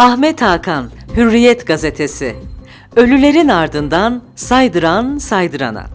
Ahmet Hakan, Hürriyet Gazetesi. Ölülerin ardından saydıran saydırana.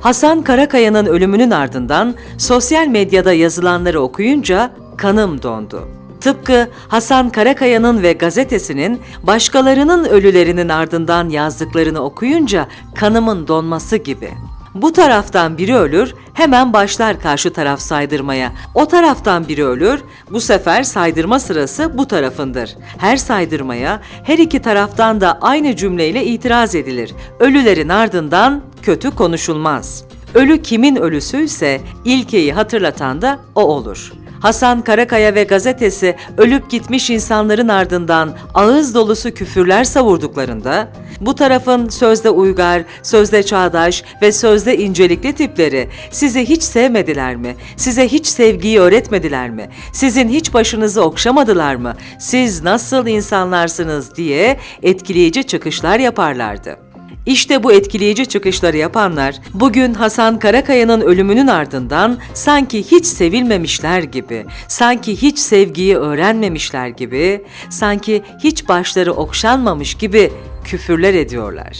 Hasan Karakaya'nın ölümünün ardından sosyal medyada yazılanları okuyunca kanım dondu. Tıpkı Hasan Karakaya'nın ve gazetesinin başkalarının ölülerinin ardından yazdıklarını okuyunca kanımın donması gibi. Bu taraftan biri ölür, hemen başlar karşı taraf saydırmaya. O taraftan biri ölür, bu sefer saydırma sırası bu tarafındır. Her saydırmaya her iki taraftan da aynı cümleyle itiraz edilir. Ölülerin ardından kötü konuşulmaz. Ölü kimin ölüsüyse ilkeyi hatırlatan da o olur. Hasan Karakaya ve gazetesi ölüp gitmiş insanların ardından ağız dolusu küfürler savurduklarında, bu tarafın sözde uygar, sözde çağdaş ve sözde incelikli tipleri sizi hiç sevmediler mi? Size hiç sevgiyi öğretmediler mi? Sizin hiç başınızı okşamadılar mı? Siz nasıl insanlarsınız diye etkileyici çıkışlar yaparlardı. İşte bu etkileyici çıkışları yapanlar bugün Hasan Karakaya'nın ölümünün ardından sanki hiç sevilmemişler gibi, sanki hiç sevgiyi öğrenmemişler gibi, sanki hiç başları okşanmamış gibi küfürler ediyorlar.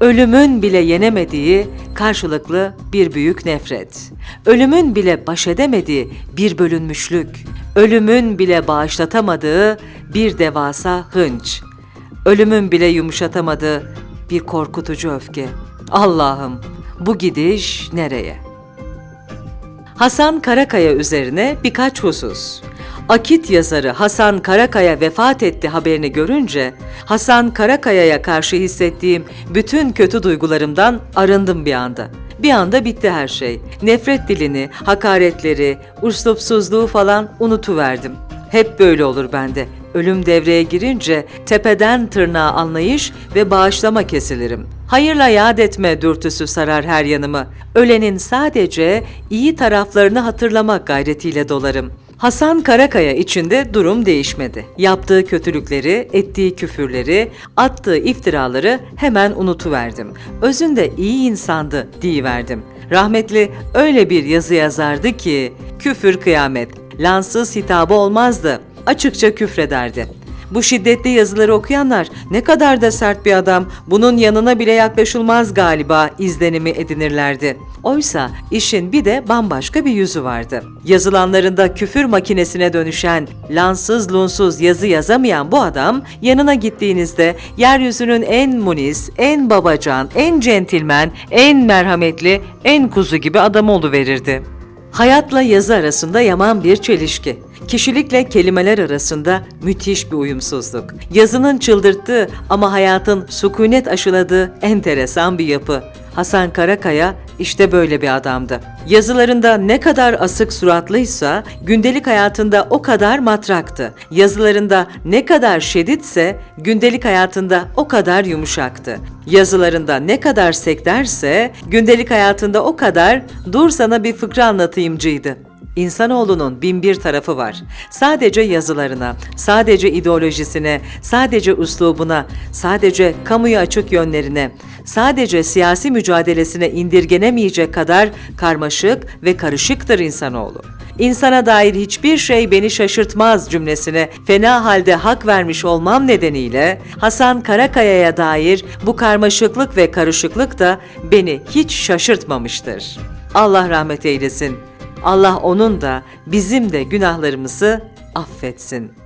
Ölümün bile yenemediği karşılıklı bir büyük nefret. Ölümün bile baş edemediği bir bölünmüşlük. Ölümün bile bağışlatamadığı bir devasa hınç. Ölümün bile yumuşatamadığı bir korkutucu öfke. Allah'ım bu gidiş nereye? Hasan Karakaya üzerine birkaç husus. Akit yazarı Hasan Karakaya vefat etti haberini görünce Hasan Karakaya'ya karşı hissettiğim bütün kötü duygularımdan arındım bir anda. Bir anda bitti her şey. Nefret dilini, hakaretleri, uslupsuzluğu falan unutuverdim. Hep böyle olur bende. Ölüm devreye girince tepeden tırnağa anlayış ve bağışlama kesilirim. Hayırla yad etme dürtüsü sarar her yanımı. Ölenin sadece iyi taraflarını hatırlamak gayretiyle dolarım. Hasan Karakaya içinde durum değişmedi. Yaptığı kötülükleri, ettiği küfürleri, attığı iftiraları hemen unutuverdim. Özünde iyi insandı diyiverdim. Rahmetli öyle bir yazı yazardı ki küfür kıyamet, lansız hitabı olmazdı. Açıkça küfrederdi. Bu şiddetli yazıları okuyanlar ne kadar da sert bir adam, bunun yanına bile yaklaşılmaz galiba izlenimi edinirlerdi. Oysa işin bir de bambaşka bir yüzü vardı. Yazılanlarında küfür makinesine dönüşen, lansız lunsuz yazı yazamayan bu adam yanına gittiğinizde yeryüzünün en munis, en babacan, en centilmen, en merhametli, en kuzu gibi adam verirdi. Hayatla yazı arasında yaman bir çelişki. Kişilikle kelimeler arasında müthiş bir uyumsuzluk. Yazının çıldırttığı ama hayatın sükunet aşıladığı enteresan bir yapı. Hasan Karakaya işte böyle bir adamdı. Yazılarında ne kadar asık suratlıysa gündelik hayatında o kadar matraktı. Yazılarında ne kadar şeditse gündelik hayatında o kadar yumuşaktı. Yazılarında ne kadar sekterse gündelik hayatında o kadar dur sana bir fıkra anlatayımcıydı. İnsanoğlunun bin bir tarafı var. Sadece yazılarına, sadece ideolojisine, sadece üslubuna, sadece kamuya açık yönlerine, sadece siyasi mücadelesine indirgenemeyecek kadar karmaşık ve karışıktır insanoğlu. İnsana dair hiçbir şey beni şaşırtmaz cümlesine fena halde hak vermiş olmam nedeniyle Hasan Karakaya'ya dair bu karmaşıklık ve karışıklık da beni hiç şaşırtmamıştır. Allah rahmet eylesin. Allah onun da bizim de günahlarımızı affetsin.